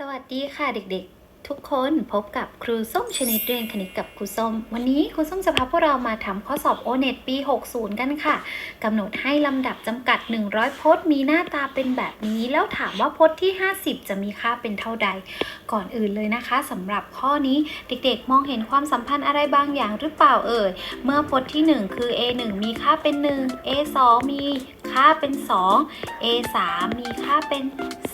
สวัสดีค่ะเด็กๆ ทุกคนพบกับครูส้มชนิดเรียนคณิตกับครูส้ม วันนี้ครูส้มจะพาพวกเรามาทำข้อสอบโอเน็ตปี 60 กันค่ะกำหนดให้ลำดับจำกัด 100 พจน์ มีหน้าตาเป็นแบบนี้ แล้วถามว่าพจน์ที่ 50 จะมีค่าเป็นเท่าใด ก่อนอื่นเลยนะคะสำหรับข้อนี้เด็กๆ มองเห็นความสัมพันธ์อะไรบางอย่างหรือเปล่าเอ่ยเมื่อพจน์ที่ 1 คือ a 1 มีค่าเป็น 1 a 2 มี ค่าเป็น 2 a 3มีค่าเป็น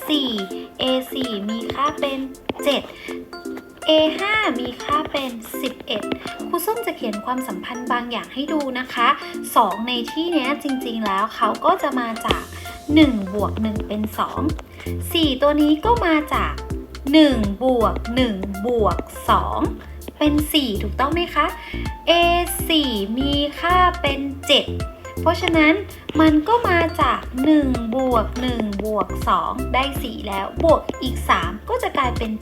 4 a 4มีค่าเป็น 7 a 5มีค่าเป็น 11ครูส้มจะเขียนความสัมพันธ์บางอย่างให้ดูนะคะ 2 ในที่นี้จริงๆแล้วเขาก็จะมาจาก 1 บวก 1 เป็น 2 4 ตัวนี้ก็มาจาก 1 บวก 1 บวก 2 เป็น 4 ถูกต้องไหมคะ a 4มีค่าเป็น 7 เพราะฉะนั้นมันก็มาจาก1บวก1บวก2ได้ 4 แล้ว บวกอีก 3 ก็จะกลายเป็น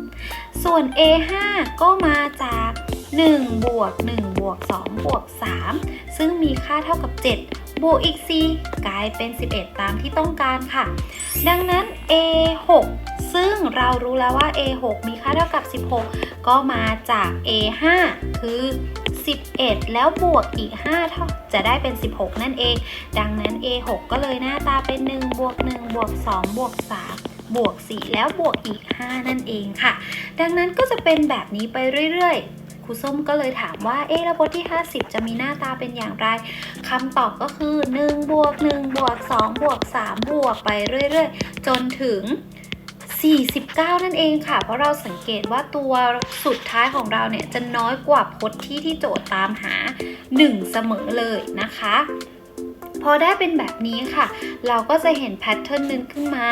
7 ส่วน a 5 ก็มาจาก1บวก1บวก2บวก3ซึ่งมีค่าเท่ากับ 7 บวกอีก 4 กลายเป็น 11 ตามที่ต้องการค่ะ ดังนั้น a 6ซึ่งเรารู้แล้วว่า a 6มีค่าเท่ากับ 16 ก็มาจาก a 5คือ 11 แล้วบวกอีก5เท่าจะได้เป็น 16 นั่นเอง ดังนั้น a 6ก็เลยหน้าตาเป็น 1 บวก 1 บวก 2 บวก 3บวก 4 แล้วบวกอีก 5 นั่นเองค่ะ ดังนั้นก็จะเป็นแบบนี้ไปเรื่อยๆ ครูส้มก็เลยถามว่า เอ๊ะแล้วพจน์ที่ 50 จะมีหน้าตาเป็นอย่างไร คำตอบก็คือ1บวก1บวก2บวก3บวกไปเรื่อยๆ จนถึง 49 นั่นเองค่ะ เพราะเราสังเกตว่าตัวสุดท้ายของเราเนี่ยจะน้อยกว่าพจน์ที่ที่โจทย์ตามหา 1 เสมอเลยนะคะ พอได้เป็นแบบนี้ค่ะ เราก็จะเห็นแพทเทิร์นนึงขึ้นมา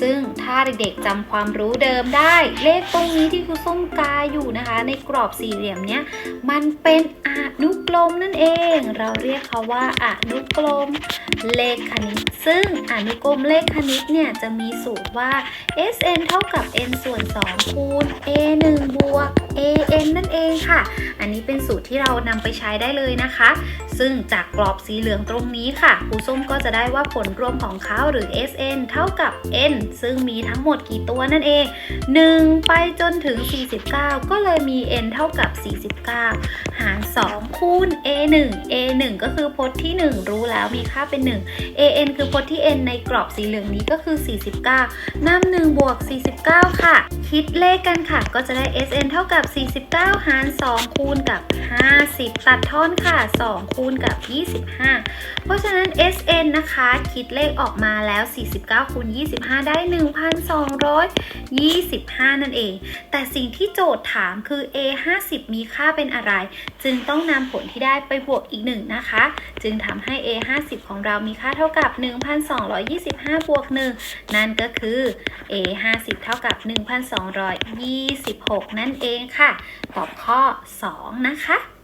ซึ่งถ้าเด็กๆจำความรู้เดิมได้ เลขตรงนี้ที่ครูส้มกาอยู่นะคะ ในกรอบสี่เหลี่ยมเนี้ย มันเป็นอนุกลมนั่นเอง เราเรียกเขาว่าอนุกลมเลขคณิต ซึ่งอนุกลมเลขคณิตเนี่ยจะมีสูตรว่า sn เท่ากับ n ส่วน 2 คูณ a 1บวก an นั่นเองค่ะ อันนี้เป็นสูตรที่เรานำไปใช้ได้เลยนะคะ ซึ่งจากกรอบสีเหลืองตรงนี้ค่ะครูส้มก็จะได้ว่าผลรวมของเขาหรือ sn เท่ากับ n ซึ่งมีทั้งหมดกี่ตัวนั่นเอง 1 ไปจนถึง 49 ก็เลยมี n เท่ากับ 49 หาร 2 คูณ a 1 a 1 ก็คือพจน์ที่ 1 รู้แล้วมีค่าเป็น 1 an คือพจน์ที่ n ในกรอบสีเหลืองนี้ก็คือ 49นำ1บวก 49 ค่ะ คิดเลขกันค่ะ ก็จะได้ sn เท่ากับ 49 หาร 2 คูณกับ 50 ตัดท่อนค่ะ 2 คูณกับ 25 เพราะฉะนั้น sn นะคะ คิดเลขออกมาแล้ว 49คูณ25 ได้ 1,225 นั่นเอง แต่สิ่งที่โจทย์ถามคือ a 50มีค่าเป็นอะไร จึงต้องนำผลที่ได้ไปบวกอีก1นะคะ จึงทำให้ a 50ของเรามีค่าเท่ากับ 1,225 บวก 1 นั่นก็คือ a 50เท่ากับ 1,226 นั่นเองค่ะ ตอบข้อ 2 นะคะ